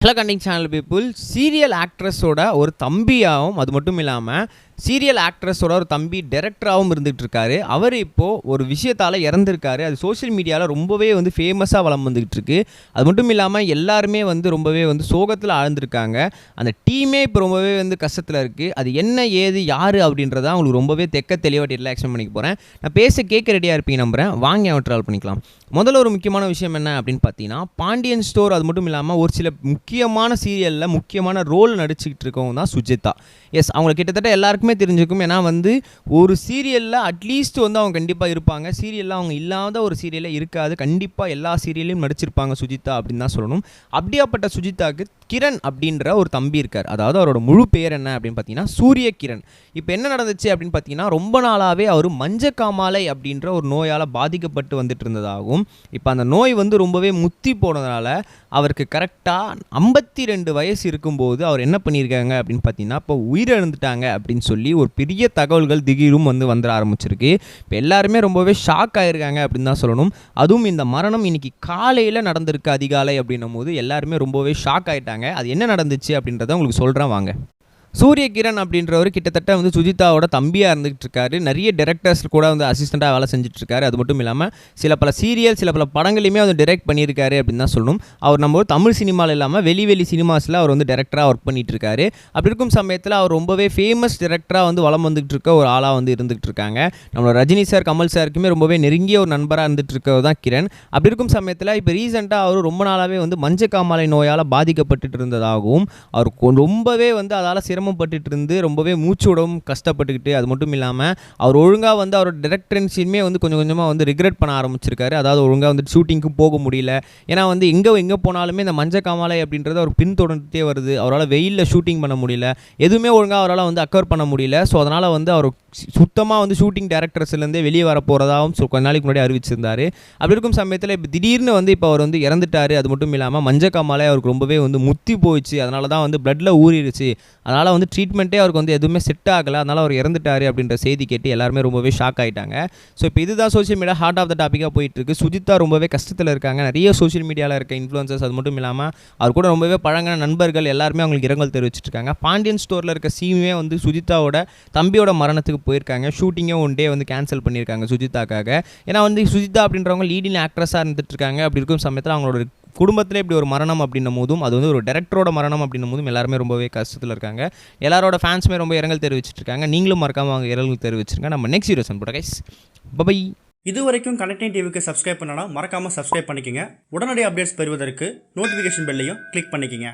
Hello கண்டிங் channel people serial ஆக்ட்ரஸோட ஒரு தம்பியாகவும் அது மட்டும் இல்லாமல் சீரியல் ஆக்ட்ரஸோட ஒரு தம்பி டேரக்டராகவும் இருந்துகிட்டு இருக்காரு அவர் இப்போது ஒரு விஷயத்தால் இறந்துருக்காரு. அது சோஷியல் மீடியாவில் ரொம்பவே வந்து ஃபேமஸாக வளம் வந்துக்கிட்டு இருக்கு அது மட்டும் இல்லாமல் எல்லாருமே வந்து ரொம்பவே வந்து சோகத்தில் ஆழ்ந்திருக்காங்க. அந்த டீமே இப்போ ரொம்பவே வந்து கஷ்டத்தில் இருக்குது அது என்ன ஏது யார் அப்படின்றத உங்களுக்கு ரொம்பவே தெக்க தெளிவாக ரிலாக்ஷன் பண்ணிக்க போகிறேன் நான் பேச கேட்க ரெடியாக இருப்பீங்க நம்புறேன். வாங்கி அவன் ட்ராவல் பண்ணிக்கலாம். முதல்ல ஒரு முக்கியமான விஷயம் என்ன அப்படின்னு பார்த்தீங்கன்னா பாண்டியன் ஸ்டோர் அது மட்டும் இல்லாமல் ஒரு சில முக்கியமான சீரியலில் முக்கியமான ரோல் நடிச்சுக்கிட்டு இருக்கவங்க தான் சுஜிதா. எஸ் அவங்க கிட்டத்தட்ட எல்லாருக்குமே தெரிஞ்சிருக்கும். ஏன்னா வந்து ஒரு சீரியலில் அட்லீஸ்ட் வந்து அவங்க கண்டிப்பாக இருப்பாங்க. சீரியலில் அவங்க இல்லாத ஒரு சீரியலே இருக்காது. கண்டிப்பாக எல்லா சீரியல்லையும் நடிச்சிருப்பாங்க சுஜிதா அப்படின்னு தான் சொல்லணும். அப்படியாப்பட்ட சுஜிதாக்கு கிரண் அப்படின்ற ஒரு தம்பி இருக்கார். அதாவது அவரோட முழு பேர் என்ன அப்படின்னு பார்த்தீங்கன்னா சூரிய கிரண் இப்போ என்ன நடந்துச்சு அப்படின்னு பார்த்தீங்கன்னா ரொம்ப நாளாகவே அவர் மஞ்சக்காமாலை அப்படின்ற ஒரு நோயால் பாதிக்கப்பட்டு வந்துட்டு இருந்ததாகவும் இப்போ அந்த நோய் வந்து ரொம்பவே முத்தி போனதுனால அவருக்கு கரெக்டாக ஐம்பத்தி ரெண்டு வயசு இருக்கும்போது அவர் என்ன பண்ணியிருக்காங்க அப்படின்னு பார்த்தீங்கன்னா இப்போ உயிரிழந்துட்டாங்க அப்படின்னு சொல்லி ஒரு பெரிய தகவல்கள் திடீரும் வந்து வந்துட ஆரம்பிச்சிருக்கு. இப்போ எல்லாருமே ரொம்பவே ஷாக் ஆகிருக்காங்க அப்படின்னு தான் சொல்லணும். அதுவும் இந்த மரணம் இன்னைக்கு காலையில் நடந்திருக்கு அதிகாலை அப்படின்னும் போது எல்லாருமே ரொம்பவே ஷாக் ஆகிட்டாங்க அது என்ன நடந்துச்சு அப்படின்றத உங்களுக்கு சொல்கிறேன் வாங்க. சூரிய கிரண் அப்படின்றவர் கிட்டத்தட்ட வந்து சுஜிதாவோட தம்பியாக இருந்துகிட்டு இருக்காரு நிறைய டேரக்டர்ஸ் கூட வந்து அசிஸ்டண்ட்டாக வேலை செஞ்சுட்டு இருக்காரு அது மட்டும் இல்லாமல் சில பல சீரியல் சில பல படங்களையுமே வந்து டைரக்ட் பண்ணியிருக்காரு அப்படின்னு தான் சொல்லணும். அவர் நம்ம தமிழ் சினிமாவில் இல்லாமல் வெளி வெளி சினிமாஸில் அவர் வந்து டேரக்டராக ஒர்க் பண்ணிட்டு இருக்காரு அப்படி இருக்கும் சமயத்தில் அவர் ரொம்பவே ஃபேமஸ் டேரக்டராக வந்து வளம் வந்துகிட்டு இருக்க ஒரு ஆளாக வந்து இருந்துகிட்டு இருக்காங்க நம்மளோட ரஜினி சார் கமல் சாருக்குமே ரொம்பவே நெருங்கிய ஒரு நண்பராக இருந்துட்டு இருக்கவர் தான் கிரண். அப்படி இருக்கும் சமயத்தில் இப்போ ரீசெண்டாக அவர் ரொம்ப நாளாகவே வந்து மஞ்சக்காமலை நோயால் பாதிக்கப்பட்டுட்டு இருந்ததாகவும் அவர் கொ- ரொம்பவே வந்து அதால் சிரமப்பட்டுட்டு இருந்து ரொம்பவே மூச்சு விடவும் கஷ்டப்பட்டுக்கிட்டு அது மட்டும் இல்லாமல் அவர் ஒழுங்காக வந்து அவரோட டேரக்டர்ஸின்மே வந்து கொஞ்சம் கொஞ்சமாக வந்து ரிக்ரெட் பண்ண ஆரம்பிச்சிருக்காரு. அதாவது ஒழுங்காக வந்து ஷூட்டிங்க்கு போக முடியல. ஏன்னா வந்து எங்கே எங்கே போனாலுமே இந்த மஞ்ச காமாலை அப்படின்றது அவர் பின்தொடர்ந்துட்டே வருது. அவரால் வெயிலில் ஷூட்டிங் பண்ண முடியல. எதுவுமே ஒழுங்காக அவரால் வந்து அக்கவர் பண்ண முடியல. ஸோ அதனால் வந்து அவர் சுத்தமாக வந்து ஷூட்டிங் டேரக்டர்ஸ்லேருந்தே வெளியே வர போகிறதாகவும் ஸோ கொஞ்ச நாளைக்கு முன்னாடி அறிவிச்சிருந்தார். அப்படி இருக்கும் சமயத்தில் இப்போ திடீர்னு வந்து இப்போ அவர் வந்து இறந்துட்டாரு. அது மட்டும் இல்லாமல் மஞ்சக்காமாலே அவருக்கு ரொம்பவே வந்து முத்தி போயிடுச்சு. அதனால தான் வந்து பிளட்டில் ஊறிடுச்சு. அதனால் வந்து ட்ரீட்மெண்ட்டே அவருக்கு வந்து எதுவுமே செட் ஆகலை. அதனால் அவர் இறந்துட்டாரு அப்படின்ற செய்தி கேட்டு எல்லாருமே ரொம்பவே ஷாக் ஆகிட்டாங்க ஸோ இப்போ இதுதான் social media heart of the டாப்பிக்காக போயிட்டு இருக்கு சுஜிதா ரொம்பவே கஷ்டத்தில் இருக்காங்க. நிறைய சோஷியல் மீடியாவில் இருக்க இன்ஃப்ளூன்சர்ஸ் அது மட்டும் இல்லாமல் அவர் கூட ரொம்பவே பழங்கின நண்பர்கள் எல்லாருமே அவங்களுக்கு இரங்கல் தெரிவிச்சிட்டு இருக்காங்க பாண்டியன் ஸ்டோரில் இருக்க சீமே வந்து சுஜிதாவோட தம்பியோட மரணத்துக்கு போயிருக்காங்க. ஷூட்டிங்கே ஒன் டே வந்து கேன்சல் பண்ணியிருக்காங்க சுஜிதாக்காக ஏன்னா வந்து சுஜிதா அப்படின்றவங்க லீடிங் ஆக்ட்ரஸாக இருந்துட்டு இருக்காங்க அப்படி இருக்கும் சமயத்தில் அவங்களோட குடும்பத்திலே இப்படி ஒரு மரணம் அப்படின்னும் போதும் அது வந்து ஒரு டேரக்டரோட மரணம் அப்படின்னும் போதும் எல்லாருமே ரொம்பவே கஷ்டத்தில் இருக்காங்க. எல்லாரோட ஃபேன்ஸுமே ரொம்ப இரங்கல் தெரிவிச்சிட்டு இருக்காங்க. நீங்களும் மறக்காமல் அவங்க இரங்கல் தெரிவிச்சிருங்க. நம்ம நெக்ஸ்ட் வீடியோ சன் போட கைஸ் பபை இது வரைக்கும் கனெக்டிங் டிவிக்கு சப்ஸ்கிரைப் பண்ணனா மறக்காமல் சப்ஸ்கிரைப் பண்ணிக்கங்க. உடனடி அப்டேட்ஸ் பெறுவதற்கு நோட்டிஃபிகேஷன் பெல்லையும் கிளிக் பண்ணிக்கங்க.